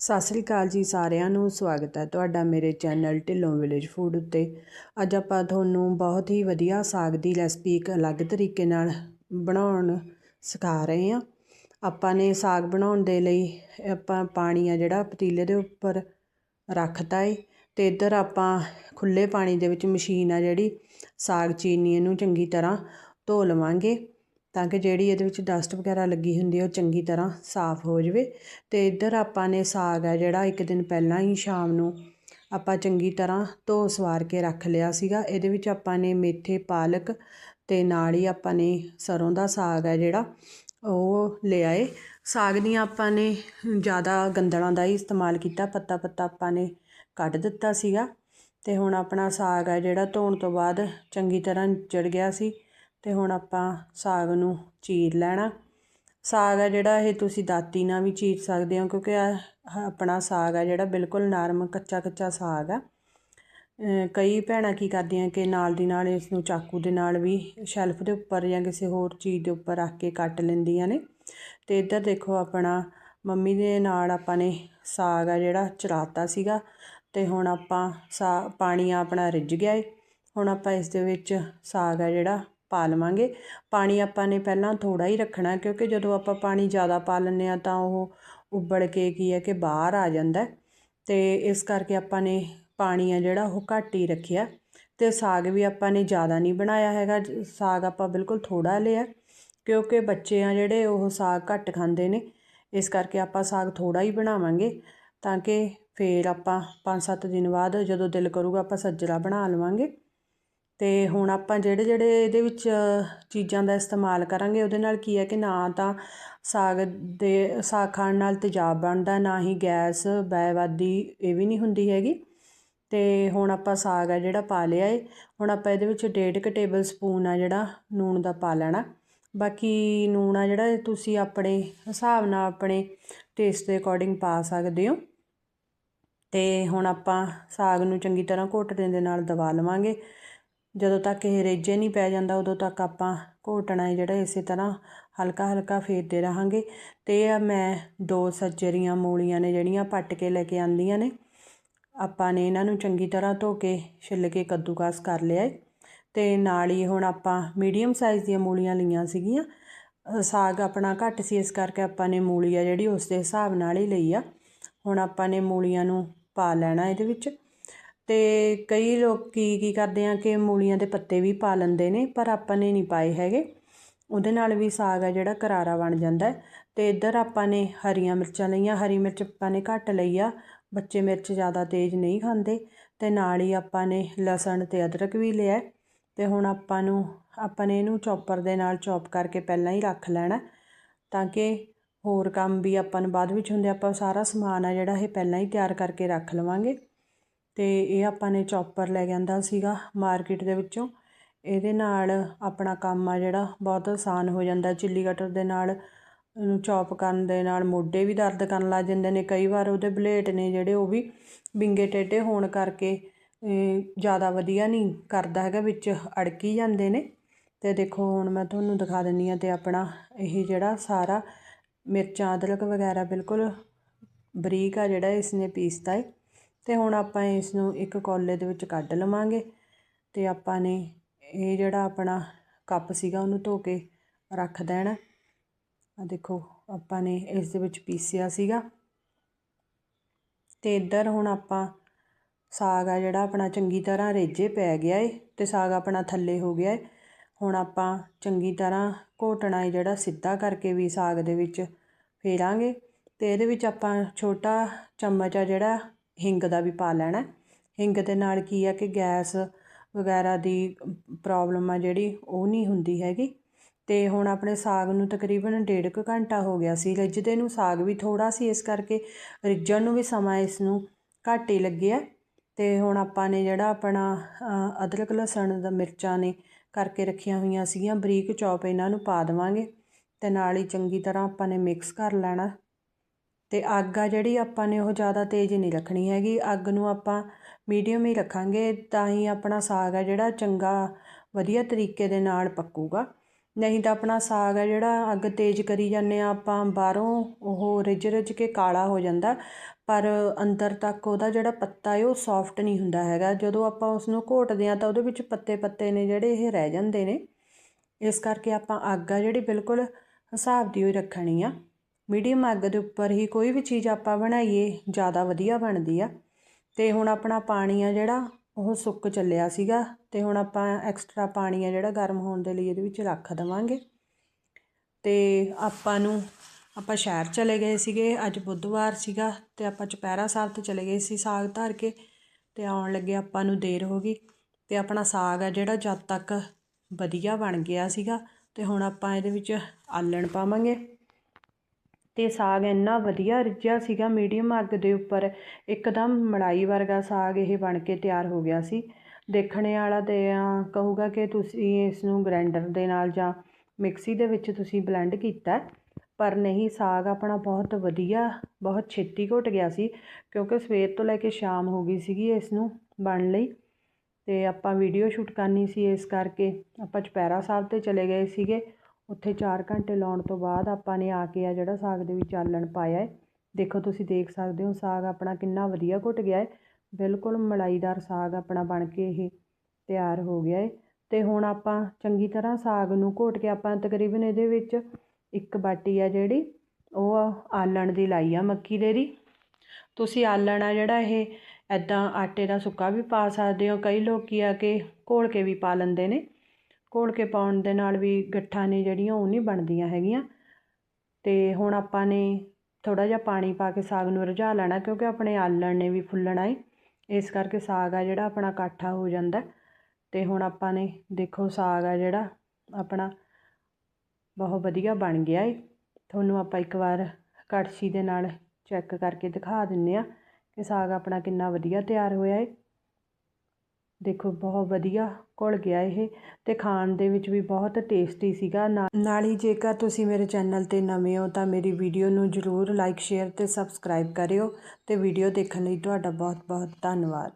ਸਤਿ ਸ੍ਰੀ ਅਕਾਲ ਜੀ ਸਾਰਿਆਂ ਨੂੰ, ਸਵਾਗਤ ਹੈ ਤੁਹਾਡਾ ਮੇਰੇ ਚੈਨਲ ਢਿੱਲੋਂ ਵਿਲੇਜ ਫੂਡ ਉੱਤੇ। ਅੱਜ ਆਪਾਂ ਤੁਹਾਨੂੰ ਬਹੁਤ ਹੀ ਵਧੀਆ ਸਾਗ ਦੀ ਰੈਸਪੀ ਇੱਕ ਅਲੱਗ ਤਰੀਕੇ ਨਾਲ ਬਣਾਉਣ ਸਿਖਾ ਰਹੇ ਹਾਂ। ਆਪਾਂ ਨੇ ਸਾਗ ਬਣਾਉਣ ਦੇ ਲਈ ਆਪਾਂ ਪਾਣੀ ਆ ਜਿਹੜਾ ਪਤੀਲੇ ਦੇ ਉੱਪਰ ਰੱਖਤਾ ਏ ਤੇ ਇੱਧਰ ਆਪਾਂ ਖੁੱਲੇ ਪਾਣੀ ਦੇ ਵਿੱਚ ਮਸ਼ੀਨ ਆ ਜਿਹੜੀ ਸਾਗ ਚੀਨੀ ਇਹਨੂੰ ਚੰਗੀ ਤਰ੍ਹਾਂ ਧੋ ਲਵਾਂਗੇ। ਤਾਂ ਕਿ ਜਿਹੜੀ ਇਹਦੇ ਵਿੱਚ ਡਸਟ ਵਗੈਰਾ ਲੱਗੀ ਹੁੰਦੀ ਹੈ ਉਹ ਚੰਗੀ ਤਰ੍ਹਾਂ ਸਾਫ਼ ਹੋ ਜਾਵੇ। ਤੇ ਇੱਧਰ ਆਪਾਂ ਨੇ ਸਾਗ ਹੈ ਜਿਹੜਾ ਇੱਕ ਦਿਨ ਪਹਿਲਾਂ ਹੀ ਸ਼ਾਮ ਨੂੰ ਆਪਾਂ ਚੰਗੀ ਤਰ੍ਹਾਂ ਧੋ ਸਵਾਰ ਕੇ ਰੱਖ ਲਿਆ ਸੀਗਾ। ਇਹਦੇ ਵਿੱਚ ਆਪਾਂ ਨੇ ਮੇਥੇ, ਪਾਲਕ ਤੇ ਨਾਲ ਹੀ ਆਪਾਂ ਨੇ ਸਰੋਂ ਦਾ ਸਾਗ ਹੈ ਜਿਹੜਾ, ਉਹ ਲਿਆ ਏ ਸਾਗ ਦੀਆਂ ਆਪਾਂ ਨੇ ਜ਼ਿਆਦਾ ਗੰਦਲਾਂ ਦਾ ਹੀ ਇਸਤੇਮਾਲ ਕੀਤਾ ਪੱਤਾ ਪੱਤਾ ਆਪਾਂ ਨੇ ਕੱਢ ਦਿੱਤਾ ਸੀਗਾ। ਤੇ ਹੁਣ ਆਪਣਾ ਸਾਗ ਹੈ ਜਿਹੜਾ ਧੋਣ ਤੋਂ ਬਾਅਦ ਚੰਗੀ ਤਰ੍ਹਾਂ ਚੜ ਗਿਆ ਸੀ। ਅਤੇ ਹੁਣ ਆਪਾਂ ਸਾਗ ਨੂੰ ਚੀਰ ਲੈਣਾ। ਸਾਗ ਆ ਜਿਹੜਾ ਇਹ ਤੁਸੀਂ ਦਾਤੀ ਨਾਲ ਵੀ ਚੀਰ ਸਕਦੇ ਹੋ, ਕਿਉਂਕਿ ਆਪਣਾ ਸਾਗ ਆ ਜਿਹੜਾ ਬਿਲਕੁਲ ਨਰਮ ਕੱਚਾ ਕੱਚਾ ਸਾਗ ਆ। ਕਈ ਭੈਣਾਂ ਕੀ ਕਰਦੀਆਂ ਕਿ ਨਾਲ ਦੀ ਨਾਲ ਇਸ ਨੂੰ ਚਾਕੂ ਦੇ ਨਾਲ ਵੀ ਸ਼ੈਲਫ ਦੇ ਉੱਪਰ ਜਾਂ ਕਿਸੇ ਹੋਰ ਚੀਜ਼ ਦੇ ਉੱਪਰ ਰੱਖ ਕੇ ਕੱਟ ਲੈਂਦੀਆਂ ਨੇ। ਤੇ ਇੱਧਰ ਦੇਖੋ ਆਪਣਾ ਮੰਮੀ ਦੇ ਨਾਲ ਆਪਾਂ ਨੇ ਸਾਗ ਆ ਜਿਹੜਾ ਚਲਾਤਾ ਸੀਗਾ, ਤੇ ਹੁਣ ਆਪਾਂ ਸਾ, ਪਾਣੀ ਆਪਣਾ ਰਿੱਝ ਗਿਆ ਏ। ਹੁਣ ਆਪਾਂ ਇਸ ਦੇ ਵਿੱਚ ਸਾਗ ਆ ਜਿਹੜਾ ਪਾ ਲਵਾਂਗੇ। ਪਾਣੀ ਆਪਾਂ ਨੇ ਪਹਿਲਾਂ ਥੋੜਾ ਹੀ ਰੱਖਣਾ, ਕਿਉਂਕਿ ਜਦੋਂ ਆਪਾਂ ਪਾਣੀ ਜ਼ਿਆਦਾ ਪਾ ਲੈਂਦੇ ਆ ਤਾਂ ਉਹ ਉਬਲ ਕੇ ਕੀ ਹੈ ਕਿ ਬਾਹਰ ਆ ਜਾਂਦਾ ਤੇ ਇਸ ਕਰਕੇ ਆਪਾਂ ਨੇ ਪਾਣੀ ਆ ਜਿਹੜਾ ਉਹ ਘੱਟ ਹੀ ਰੱਖਿਆ। ਤੇ ਸਾਗ ਵੀ ਆਪਾਂ ਨੇ ਜ਼ਿਆਦਾ ਨਹੀਂ ਬਣਾਇਆ ਹੈਗਾ। ਸਾਗ ਆਪਾਂ ਬਿਲਕੁਲ ਥੋੜਾ ਲਿਆ, ਕਿਉਂਕਿ ਬੱਚੇ ਆ ਜਿਹੜੇ ਉਹ ਸਾਗ ਘੱਟ ਖਾਂਦੇ ਨੇ। ਇਸ ਕਰਕੇ ਆਪਾਂ ਸਾਗ ਥੋੜਾ ਹੀ ਬਣਾਵਾਂਗੇ, ਤਾਂ ਕਿ ਫੇਰ ਆਪਾਂ 5-7 ਦਿਨ ਬਾਅਦ ਜਦੋਂ ਦਿਲ ਕਰੂਗਾ ਆਪਾਂ ਸੱਜਰਾ ਬਣਾ ਲਵਾਂਗੇ। ਅਤੇ ਹੁਣ ਆਪਾਂ ਜਿਹੜੇ ਜਿਹੜੇ ਇਹਦੇ ਵਿੱਚ ਚੀਜ਼ਾਂ ਦਾ ਇਸਤੇਮਾਲ ਕਰਾਂਗੇ, ਉਹਦੇ ਨਾਲ ਕੀ ਹੈ ਕਿ ਨਾ ਤਾਂ ਸਾਗ ਦੇ, ਸਾਗ ਖਾਣ ਨਾਲ ਤੇਜ਼ਾਬ ਬਣਦਾ, ਨਾ ਹੀ ਗੈਸ ਬੈਵਾਦੀ ਇਹ ਵੀ ਨਹੀਂ ਹੁੰਦੀ ਹੈਗੀ। ਅਤੇ ਹੁਣ ਆਪਾਂ ਸਾਗ ਆ ਜਿਹੜਾ ਪਾ ਲਿਆ ਏ, ਹੁਣ ਆਪਾਂ ਇਹਦੇ ਵਿੱਚ ਡੇਢ ਕ ਟੇਬਲ ਸਪੂਨ ਆ ਜਿਹੜਾ ਨੂਣ ਦਾ ਪਾ ਲੈਣਾ। ਬਾਕੀ ਨੂਣ ਆ ਜਿਹੜਾ ਤੁਸੀਂ ਆਪਣੇ ਹਿਸਾਬ ਨਾਲ ਆਪਣੇ ਟੇਸਟ ਦੇ ਅਕੋਰਡਿੰਗ ਪਾ ਸਕਦੇ ਹੋ। ਤੇ ਹੁਣ ਆਪਾਂ ਸਾਗ ਨੂੰ ਚੰਗੀ ਤਰ੍ਹਾਂ ਘੋਟਣੇ ਦੇ ਨਾਲ ਦਬਾ ਲਵਾਂਗੇ। ਜਦੋਂ ਤੱਕ ਇਹ ਰੇਜੇ ਨਹੀਂ ਪੈ ਜਾਂਦਾ, ਉਦੋਂ ਤੱਕ ਆਪਾਂ ਘੋਟਣਾ ਹੈ ਜਿਹੜਾ ਇਸੇ ਤਰ੍ਹਾਂ ਹਲਕਾ ਹਲਕਾ ਫੇਰਦੇ ਰਹਾਂਗੇ। ਤੇ ਆ ਮੈਂ ਦੋ ਸੱਜਰੀਆਂ ਮੂਲੀਆਂ ਨੇ ਜਿਹੜੀਆਂ ਪੱਟ ਕੇ ਲੈ ਕੇ ਆਂਦੀਆਂ ਨੇ। ਆਪਾਂ ਨੇ ਇਹਨਾਂ ਨੂੰ ਚੰਗੀ ਤਰ੍ਹਾਂ ਧੋ ਕੇ, ਛਿੱਲ ਕੇ ਕੱਦੂਕਸ ਕਰ ਲਿਆ ਤੇ ਨਾਲ ਹੀ ਹੁਣ ਆਪਾਂ ਮੀਡੀਅਮ ਸਾਈਜ਼ ਦੀਆਂ ਮੂਲੀਆਂ ਲਈਆਂ ਸੀਗੀਆਂ। ਸਾਗ ਆਪਣਾ ਘੱਟ ਸੀ, ਇਸ ਕਰਕੇ ਆਪਾਂ ਨੇ ਮੂਲੀ ਆ ਜਿਹੜੀ ਉਸ ਦੇ ਹਿਸਾਬ ਨਾਲ ਹੀ ਲਈ ਆ। ਹੁਣ ਆਪਾਂ ਨੇ ਮੂਲੀਆਂ ਨੂੰ ਪਾ ਲੈਣਾ ਇਹਦੇ ਵਿੱਚ। ਅਤੇ ਕਈ ਲੋਕ ਕੀ ਕਰਦੇ ਆ ਕਿ ਮੂਲੀਆਂ ਦੇ ਪੱਤੇ ਵੀ ਪਾ ਲੈਂਦੇ ਨੇ, ਪਰ ਆਪਾਂ ਨੇ ਨਹੀਂ ਪਾਏ ਹੈਗੇ। ਉਹਦੇ ਨਾਲ ਵੀ ਸਾਗ ਆ ਜਿਹੜਾ ਕਰਾਰਾ ਬਣ ਜਾਂਦਾ ਅਤੇ ਇੱਧਰ ਆਪਾਂ ਨੇ ਹਰੀਆਂ ਮਿਰਚਾਂ ਲਈਆਂ, ਹਰੀ ਮਿਰਚ ਆਪਾਂ ਨੇ ਘੱਟ ਲਈ ਆ, ਬੱਚੇ ਮਿਰਚ ਜ਼ਿਆਦਾ ਤੇਜ਼ ਨਹੀਂ ਖਾਂਦੇ। ਅਤੇ ਨਾਲ ਹੀ ਆਪਾਂ ਨੇ ਲਸਣ ਅਤੇ ਅਦਰਕ ਵੀ ਲਿਆ ਅਤੇ ਹੁਣ ਆਪਾਂ ਨੂੰ, ਆਪਾਂ ਨੇ ਇਹਨੂੰ ਚੌਪਰ ਦੇ ਨਾਲ ਚੌਪ ਕਰਕੇ ਪਹਿਲਾਂ ਹੀ ਰੱਖ ਲੈਣਾ ਤਾਂ ਕਿ ਹੋਰ ਕੰਮ ਵੀ ਆਪਾਂ ਨੂੰ ਬਾਅਦ ਵਿੱਚ ਹੁੰਦੇ, ਆਪਾਂ ਸਾਰਾ ਸਮਾਨ ਆ ਜਿਹੜਾ ਇਹ ਪਹਿਲਾਂ ਹੀ ਤਿਆਰ ਕਰਕੇ ਰੱਖ ਲਵਾਂਗੇ। ਅਤੇ ਇਹ ਆਪਾਂ ਨੇ ਚੌਪਰ ਲੈ ਕੇ ਆਂਦਾ ਸੀਗਾ ਮਾਰਕੀਟ ਦੇ ਵਿੱਚੋਂ। ਇਹਦੇ ਨਾਲ ਆਪਣਾ ਕੰਮ ਆ ਜਿਹੜਾ, ਬਹੁਤ ਆਸਾਨ ਹੋ ਜਾਂਦਾ। ਚਿੱਲੀ ਕਟਰ ਦੇ ਨਾਲ, ਇਹਨੂੰ ਚੌਪ ਕਰਨ ਦੇ ਨਾਲ ਮੋਢੇ ਵੀ ਦਰਦ ਕਰਨ ਲੱਗ ਜਾਂਦੇ ਨੇ। ਕਈ ਵਾਰ ਉਹਦੇ ਬਲੇਟ ਨੇ ਜਿਹੜੇ ਉਹ ਵੀ ਵਿੰਗੇ ਟੇਢੇ ਹੋਣ ਕਰਕੇ ਜ਼ਿਆਦਾ ਵਧੀਆ ਨਹੀਂ ਕਰਦਾ ਹੈਗਾ, ਵਿੱਚ ਅੜਕੀ ਜਾਂਦੇ ਨੇ। ਤੇ ਦੇਖੋ, ਹੁਣ ਮੈਂ ਤੁਹਾਨੂੰ ਦਿਖਾ ਦਿੰਨੀ ਆ ਤੇ ਆਪਣਾ ਇਹ ਜਿਹੜਾ ਸਾਰਾ ਮਿਰਚਾਂ, ਅਦਰਕ ਵਗੈਰਾ ਬਿਲਕੁਲ ਬਰੀਕ ਆ ਜਿਹੜਾ, ਇਸ ਨੇ ਪੀਸਤਾ ਹੈ ਅਤੇ ਹੁਣ ਆਪਾਂ ਇਸ ਨੂੰ ਇੱਕ ਕੋਲੇ ਦੇ ਵਿੱਚ ਕੱਢ ਲਵਾਂਗੇ ਅਤੇ ਆਪਾਂ ਨੇ ਇਹ ਜਿਹੜਾ ਆਪਣਾ ਕੱਪ ਸੀਗਾ ਉਹਨੂੰ ਧੋ ਕੇ ਰੱਖ ਦੇਣਾ। ਆ ਦੇਖੋ, ਆਪਾਂ ਨੇ ਇਸ ਦੇ ਵਿੱਚ ਪੀਸਿਆ ਸੀਗਾ। ਤੇ ਇੱਧਰ ਹੁਣ ਆਪਾਂ ਸਾਗ ਆ ਜਿਹੜਾ ਆਪਣਾ ਚੰਗੀ ਤਰ੍ਹਾਂ ਰੇਜੇ ਪੈ ਗਿਆ ਏ ਤੇ ਸਾਗ ਆਪਣਾ ਥੱਲੇ ਹੋ ਗਿਆ ਏ। ਹੁਣ ਆਪਾਂ ਚੰਗੀ ਤਰ੍ਹਾਂ ਘੋਟਣਾ ਏ ਜਿਹੜਾ ਸਿੱਧਾ ਕਰਕੇ ਵੀ ਸਾਗ ਦੇ ਵਿੱਚ ਫੇਰਾਂਗੇ ਤੇ ਇਹਦੇ ਵਿੱਚ ਆਪਾਂ ਛੋਟਾ ਚਮਚ ਆ ਜਿਹੜਾ ਹਿੰਗ ਦਾ ਵੀ ਪਾ ਲੈਣਾ ਹਿੰਗ ਦੇ ਨਾਲ ਕੀ ਆ ਕਿ ਗੈਸ ਵਗੈਰਾ ਦੀ ਪ੍ਰੋਬਲਮ ਆ ਜਿਹੜੀ, ਉਹ ਨਹੀਂ ਹੁੰਦੀ ਹੈਗੀ। ਤੇ ਹੁਣ ਆਪਣੇ ਸਾਗ ਨੂੰ ਤਕਰੀਬਨ ਡੇਢ ਕੁ ਘੰਟਾ ਹੋ ਗਿਆ ਸੀ। ਰਿੱਝਦੇ ਨੂੰ ਸਾਗ ਵੀ ਥੋੜਾ ਸੀ, ਇਸ ਕਰਕੇ ਰਿੱਝਣ ਨੂੰ ਵੀ ਸਮਾਂ ਇਸ ਨੂੰ ਘੱਟ ਹੀ ਲੱਗਿਆ। ਤੇ ਹੁਣ ਆਪਾਂ ਨੇ ਜਿਹੜਾ ਆਪਣਾ ਅਦਰਕ, ਲਸਣ ਦਾ ਮਿਰਚਾਂ ਨੇ ਕਰਕੇ ਰੱਖੀਆਂ ਹੋਈਆਂ ਸੀਗੀਆਂ, ਬਰੀਕ ਚੌਪ ਇਹਨਾਂ ਨੂੰ ਪਾ ਦੇਵਾਂਗੇ। ਤੇ ਨਾਲ ਹੀ ਚੰਗੀ ਤਰ੍ਹਾਂ ਆਪਾਂ ਨੇ ਮਿਕਸ ਕਰ ਲੈਣਾ। ਅਤੇ ਅੱਗ ਆ ਜਿਹੜੀ ਆਪਾਂ ਨੇ ਉਹ ਜ਼ਿਆਦਾ ਤੇਜ਼ ਨਹੀਂ ਰੱਖਣੀ ਹੈਗੀ। ਅੱਗ ਨੂੰ ਆਪਾਂ ਮੀਡੀਅਮ ਹੀ ਰੱਖਾਂਗੇ, ਤਾਂ ਹੀ ਆਪਣਾ ਸਾਗ ਆ ਜਿਹੜਾ ਚੰਗਾ, ਵਧੀਆ ਤਰੀਕੇ ਦੇ ਨਾਲ ਪੱਕੂਗਾ। ਨਹੀਂ ਤਾਂ ਆਪਣਾ ਸਾਗ ਆ ਜਿਹੜਾ ਅੱਗ ਤੇਜ਼ ਕਰੀ ਜਾਂਦੇ ਆ ਆਪਾਂ, ਬਾਹਰੋਂ ਉਹ ਰਿੱਝ ਰਿੱਝ ਕੇ ਕਾਲਾ ਹੋ ਜਾਂਦਾ, ਪਰ ਅੰਦਰ ਤੱਕ ਉਹਦਾ ਜਿਹੜਾ ਪੱਤਾ ਹੈ ਉਹ ਸੌਫਟ ਨਹੀਂ ਹੁੰਦਾ ਹੈਗਾ। ਜਦੋਂ ਆਪਾਂ ਉਸ ਨੂੰ ਘੋਟਦੇ ਆ ਤਾਂ ਉਹਦੇ ਵਿੱਚ ਪੱਤੇ ਪੱਤੇ ਨੇ ਜਿਹੜੇ ਇਹ ਰਹਿ ਜਾਂਦੇ ਨੇ। ਇਸ ਕਰਕੇ ਆਪਾਂ ਅੱਗ ਆ ਜਿਹੜੀ ਬਿਲਕੁਲ ਹਿਸਾਬ ਦੀ ਹੋਈ ਰੱਖਣੀ ਆ। ਮੀਡੀਅਮ ਅੱਗ ਦੇ ਉੱਪਰ ਹੀ ਕੋਈ ਵੀ ਚੀਜ਼ ਆਪਾਂ ਬਣਾਈਏ, ਜ਼ਿਆਦਾ ਵਧੀਆ ਬਣਦੀ ਆ। ਤੇ ਹੁਣ ਆਪਣਾ ਪਾਣੀ ਆ ਜਿਹੜਾ, ਉਹ ਸੁੱਕ ਚੱਲਿਆ ਸੀਗਾ। ਤੇ ਹੁਣ ਆਪਾਂ ਐਕਸਟਰਾ ਪਾਣੀ ਆ ਜਿਹੜਾ ਗਰਮ ਹੋਣ ਦੇ ਲਈ ਇਹਦੇ ਵਿੱਚ ਰੱਖ ਦੇਵਾਂਗੇ। ਤੇ ਆਪਾਂ ਨੂੰ, ਆਪਾਂ ਸ਼ਹਿਰ ਚਲੇ ਗਏ ਸੀਗੇ। ਅੱਜ ਬੁੱਧਵਾਰ ਸੀਗਾ ਤੇ ਆਪਾਂ ਚੁਪਹਿਰਾ ਸਾਹਿਬ ਤੇ ਚਲੇ ਗਏ ਸੀ ਸਾਗ ਧਰ ਕੇ। ਤੇ ਆਉਣ ਲੱਗੇ ਆਪਾਂ ਨੂੰ ਦੇਰ ਹੋ ਗਈ। ਤੇ ਆਪਣਾ ਸਾਗ ਆ ਜਿਹੜਾ ਜਦ ਤੱਕ ਵਧੀਆ ਬਣ ਗਿਆ ਸੀਗਾ। ਤੇ ਹੁਣ ਆਪਾਂ ਇਹਦੇ ਵਿੱਚ ਆਲਣ ਪਾਵਾਂਗੇ। ਤੇ ਸਾਗ ਇੰਨਾ ਵਧੀਆ ਰਿੱਝਿਆ ਸੀਗਾ ਮੀਡੀਅਮ ਅੱਗ ਦੇ ਉੱਪਰ, ਇੱਕਦਮ ਮਲਾਈ ਵਰਗਾ ਸਾਗ ਇਹ ਬਣ ਕੇ ਤਿਆਰ ਹੋ ਗਿਆ ਸੀ। ਦੇਖਣੇ ਵਾਲਾ ਤਾਂ ਕਹੂਗਾ ਕਿ ਤੁਸੀਂ ਇਸ ਨੂੰ ਗਰੈਂਡਰ ਦੇ ਨਾਲ ਜਾਂ ਮਿਕਸੀ ਦੇ ਵਿੱਚ ਤੁਸੀਂ ਬਲੈਂਡ ਕੀਤਾ ਪਰ ਨਹੀਂ, ਸਾਗ ਆਪਣਾ ਬਹੁਤ ਵਧੀਆ, ਬਹੁਤ ਛੇਤੀ ਘੁੱਟ ਗਿਆ ਸੀ, ਕਿਉਂਕਿ ਸਵੇਰ ਤੋਂ ਲੈ ਕੇ ਸ਼ਾਮ ਹੋ ਗਈ ਸੀਗੀ ਇਸ ਨੂੰ ਬਣਨ ਲਈ। ਤੇ ਆਪਾਂ ਵੀਡੀਓ ਸ਼ੂਟ ਕਰਨੀ ਸੀ ਇਸ ਕਰਕੇ ਆਪਾਂ ਚੁਪਹਿਰਾ ਸਾਹਿਬ ਤੇ ਚਲੇ ਗਏ ਸੀਗੇ। ਉੱਥੇ 4 ਘੰਟੇ ਲਾਉਣ ਤੋਂ ਬਾਅਦ ਆਪਾਂ ਨੇ ਆ ਕੇ ਆ ਜਿਹੜਾ ਸਾਗ ਦੇ ਵਿੱਚ ਆਲਣ ਪਾਇਆ ਹੈ ਦੇਖੋ ਤੁਸੀਂ ਦੇਖ ਸਕਦੇ ਹੋ ਸਾਗ ਆਪਣਾ ਕਿੰਨਾ ਵਧੀਆ ਘੁੱਟ ਗਿਆ ਹੈ ਬਿਲਕੁਲ ਮਲਾਈਦਾਰ ਸਾਗ ਆਪਣਾ ਬਣ ਕੇ ਇਹ ਤਿਆਰ ਹੋ ਗਿਆ ਹੈ ਤੇ ਹੁਣ ਆਪਾਂ ਚੰਗੀ ਤਰ੍ਹਾਂ ਸਾਗ ਨੂੰ ਘੋਟ ਕੇ ਆਪਾਂ ਤਕਰੀਬਨ ਇਹਦੇ ਵਿੱਚ ਇੱਕ ਬਾਟੀ ਆ ਜਿਹੜੀ ਉਹ ਆਲਣ ਦੀ ਲਾਈ ਆ ਮੱਕੀ ਦੇ ਦੀ ਤੁਸੀਂ ਆਲਣ ਆ ਜਿਹੜਾ ਇਹ ਐਦਾਂ ਆਟੇ ਦਾ ਸੁੱਕਾ ਵੀ ਪਾ ਸਕਦੇ ਹੋ। ਕਈ ਲੋਕ ਆ ਕੇ ਘੋਲ ਕੇ ਵੀ ਪਾ ਲੈਂਦੇ ਨੇ। ਘੋਲ ਕੇ ਪਾਉਣ ਦੇ ਨਾਲ ਵੀ ਗੱਠਾਂ ਨੇ ਜਿਹੜੀਆਂ ਉਹ ਨਹੀਂ ਬਣਦੀਆਂ ਹੈਗੀਆਂ। ਅਤੇ ਹੁਣ ਆਪਾਂ ਨੇ ਥੋੜ੍ਹਾ ਜਿਹਾ ਪਾਣੀ ਪਾ ਕੇ ਸਾਗ ਨੂੰ ਰਝਾ ਲੈਣਾ ਕਿਉਂਕਿ ਆਪਣੇ ਆਲਣ ਨੇ ਵੀ ਫੁੱਲਣਾ ਏ। ਇਸ ਕਰਕੇ ਸਾਗ ਆ ਜਿਹੜਾ ਆਪਣਾ ਇਕੱਠਾ ਹੋ ਜਾਂਦਾ। ਅਤੇ ਹੁਣ ਆਪਾਂ ਨੇ ਦੇਖੋ ਸਾਗ ਆ ਜਿਹੜਾ ਆਪਣਾ ਬਹੁਤ ਵਧੀਆ ਬਣ ਗਿਆ ਏ। ਤੁਹਾਨੂੰ ਆਪਾਂ ਇੱਕ ਵਾਰ ਕੜਛੀ ਦੇ ਨਾਲ ਚੈੱਕ ਕਰਕੇ ਦਿਖਾ ਦਿੰਨੇ ਆ ਕਿ ਸਾਗ ਆਪਣਾ ਕਿੰਨਾ ਵਧੀਆ ਤਿਆਰ ਹੋਇਆ ਏ। ਦੇਖੋ, ਬਹੁਤ ਵਧੀਆ ਘੁਲ ਗਿਆ ਇਹ ਅਤੇ ਖਾਣ ਦੇ ਵਿੱਚ ਵੀ ਬਹੁਤ ਟੇਸਟੀ ਸੀਗਾ। ਨਾ ਨਾਲ ਹੀ ਜੇਕਰ ਤੁਸੀਂ ਮੇਰੇ ਚੈਨਲ ਤੇ ਨਵੇਂ ਹੋ ਤਾਂ ਮੇਰੀ ਵੀਡੀਓ ਨੂੰ ਜਰੂਰ ਲਾਈਕ ਸ਼ੇਅਰ ਅਤੇ ਸਬਸਕ੍ਰਾਈਬ ਕਰਿਓ ਅਤੇ ਵੀਡੀਓ ਦੇਖਣ ਲਈ ਤੁਹਾਡਾ ਬਹੁਤ ਬਹੁਤ ਧੰਨਵਾਦ।